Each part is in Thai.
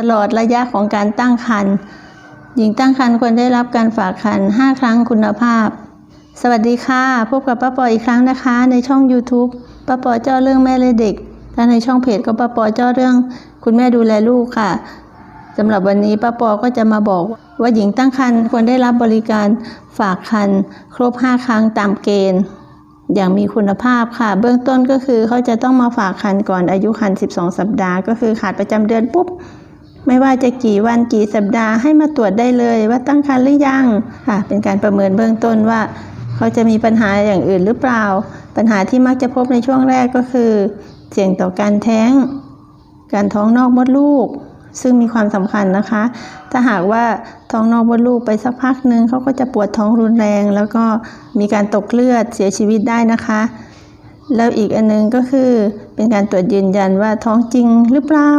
ตลอดระยะของการตั้งครรภ์หญิงตั้งครรภ์ควรได้รับการฝากครรภ์5ครั้งคุณภาพ สวัสดีค่ะ พบกับป้าปออีกครั้งนะคะ ในช่อง YouTube ป้าปอเจ้าเรื่องแม่และเด็ก และในช่องเพจก็ป้าปอเจ้าเรื่อง คุณแม่ดูแลลูกค่ะสำหรับวันนี้ป้าปอก็จะมาบอกว่าหญิงตั้งครรภ์ควรได้รับบริการฝากครรภ์ครบ 5 ครั้งตามเกณฑ์ อย่างมีคุณภาพค่ะ เบื้องต้นก็คือเขาจะต้องมาฝากคันก่อนอายุคัน12 สัปดาห์ ก็คือขาดประจำเดือนปุ๊บ ไม่ว่าจะกี่วันกี่สัปดาห์ให้มาตรวจได้เลยว่าตั้งครรภ์หรือยังค่ะเป็นการประเมินเบื้องต้นว่า เขาจะมีปัญหาอย่างอื่นหรือเปล่า ปัญหาที่มักจะพบในช่วงแรกก็คือ เสี่ยงต่อการแท้ง การท้องนอกมดลูก ซึ่งมีความสำคัญนะคะ ถ้าหากว่าท้องนอกมดลูกไปสักพักหนึ่งเขาก็จะปวดท้องรุนแรง แล้วก็มีการตกเลือดเสียชีวิตได้นะคะแล้วอีกอันนึงก็คือเป็นการตรวจยืนยันว่าท้องจริงหรือเปล่า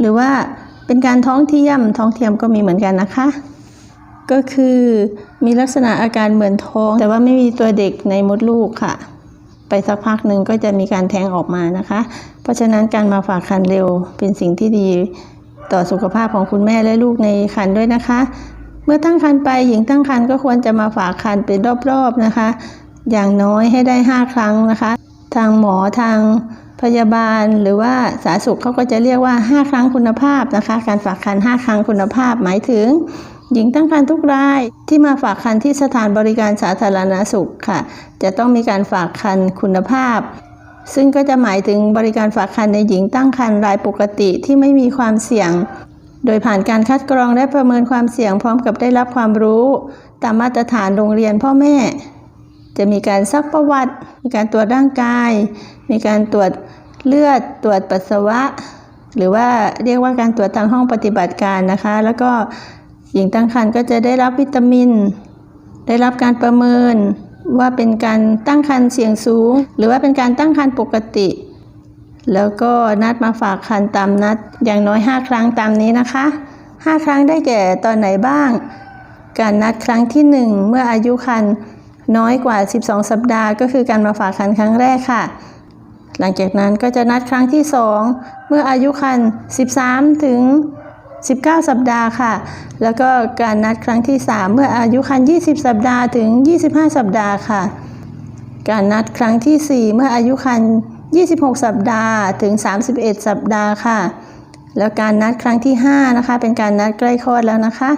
หรือว่า เป็นการท้องเทียม ท้องเทียมก็มีเหมือนกันนะคะ ก็คือมีลักษณะอาการเหมือนท้อง แต่ว่าไม่มีตัวเด็กในมดลูกค่ะ ไปสักพักหนึ่งก็จะมีการแท้งออกมานะคะ เพราะฉะนั้นการมาฝากคันเร็วเป็นสิ่งที่ดีต่อสุขภาพของคุณแม่และลูกในคันด้วยนะคะ เมื่อตั้งครรภ์ไปหญิงตั้งครรภ์ก็ควรจะมาฝากคันเป็นรอบๆนะคะ อย่างน้อยให้ได้ 5 ครั้งนะคะ ทางหมอทาง พยาบาลหรือว่าสาธารณสุขเขาก็จะเรียกว่า 5 ครั้งคุณภาพนะคะ การฝากคัน5ครั้งคุณภาพหมายถึง หญิงตั้งครรภ์ทุกรายที่มาฝากคันที่สถานบริการสาธารณสุขค่ะ จะต้องมีการฝากคันคุณภาพ ซึ่งก็จะหมายถึงบริการฝากคันในหญิงตั้งครรภ์รายปกติที่ไม่มีความเสี่ยง โดยผ่านการคัดกรองและประเมินความเสี่ยงพร้อมกับได้รับความรู้ ตามมาตรฐานโรงเรียนพ่อแม่ จะมีการซักประวัติ มีการตรวจร่างกาย มีการตรวจเลือด ตรวจปัสสาวะ หรือว่าเรียกว่าการตรวจทางห้องปฏิบัติการนะคะ แล้วก็หญิงตั้งครรภ์ก็จะได้รับวิตามิน ได้รับการประเมินว่าเป็นการตั้งครรภ์เสี่ยงสูง หรือว่าเป็นการตั้งครรภ์ปกติ แล้วก็นัดมาฝากคันตามนัดอย่างน้อย 5 ครั้งตามนี้นะคะ 5 ครั้งได้แก่ตอนไหนบ้าง การนัดครั้งที่ 1 เมื่ออายุคัน น้อยกว่า 12 สัปดาห์ ก็คือการมาฝากคันครั้งแรกค่ะ หลังจากนั้นก็จะนัดครั้งที่ 2 เมื่ออายุคัน 13 ถึง 19 สัปดาห์ค่ะ แล้วก็การนัดครั้งที่ 3 เมื่ออายุคัน 20 สัปดาห์ถึง 25 สัปดาห์ค่ะ การนัดครั้งที่ 4 เมื่ออายุคัน 26 สัปดาห์ถึง 31 สัปดาห์ค่ะแล้วการนัดครั้งที่ 5 นะคะ เป็นการนัดใกล้คลอดแล้วนะคะ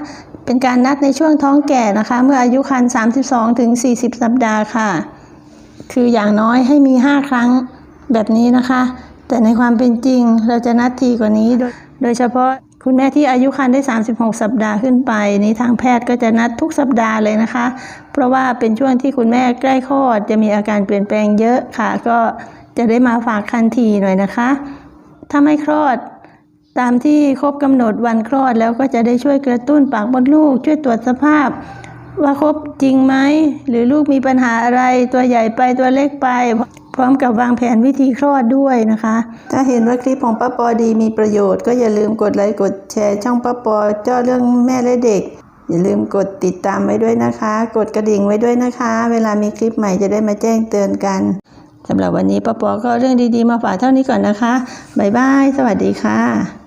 เป็นการนัดในช่วงท้องแก่นะคะ เมื่ออายุคัน32ถึง40 สัปดาห์ค่ะ คืออย่างน้อยให้มี 5 ครั้งแบบนี้นะคะ แต่ในความเป็นจริงเราจะนัดทีกว่านี้โดยโดยเฉพาะคุณแม่ที่อายุครรภ์ได้ 36 สัปดาห์ขึ้นไป นี้ทางแพทย์ก็จะนัดทุกสัปดาห์เลยนะคะ เพราะว่าเป็นช่วงที่คุณแม่ใกล้คลอดจะมีอาการเปลี่ยนแปลงเยอะค่ะ ก็จะได้มาฝากคันทีหน่อยนะคะ ถ้าไม่คลอด ตามที่ครบกำหนดวันคลอดแล้วก็จะได้ช่วยกระตุ้นปากมดลูก ช่วยตรวจสภาพ ว่าครบจริงไหมหรือลูกมีปัญหาอะไรตัวใหญ่ไปตัวเล็กไป พร้อมกับวางแผนวิธีคลอดด้วยนะคะ ถ้าเห็นว่าคลิปของป้าปอดีมีประโยชน์ก็อย่าลืมกดไลค์กดแชร์ช่องป้าปอเจ้าเรื่องแม่และเด็ก อย่าลืมกดติดตามไว้ด้วยนะคะ กดกระดิ่งไว้ด้วยนะคะ เวลามีคลิปใหม่จะได้มาแจ้งเตือนกันสำหรับวันนี้ป้าปอก็เรื่องดีๆมาฝากเท่านี้ก่อนนะคะ บ๊ายบาย สวัสดีค่ะ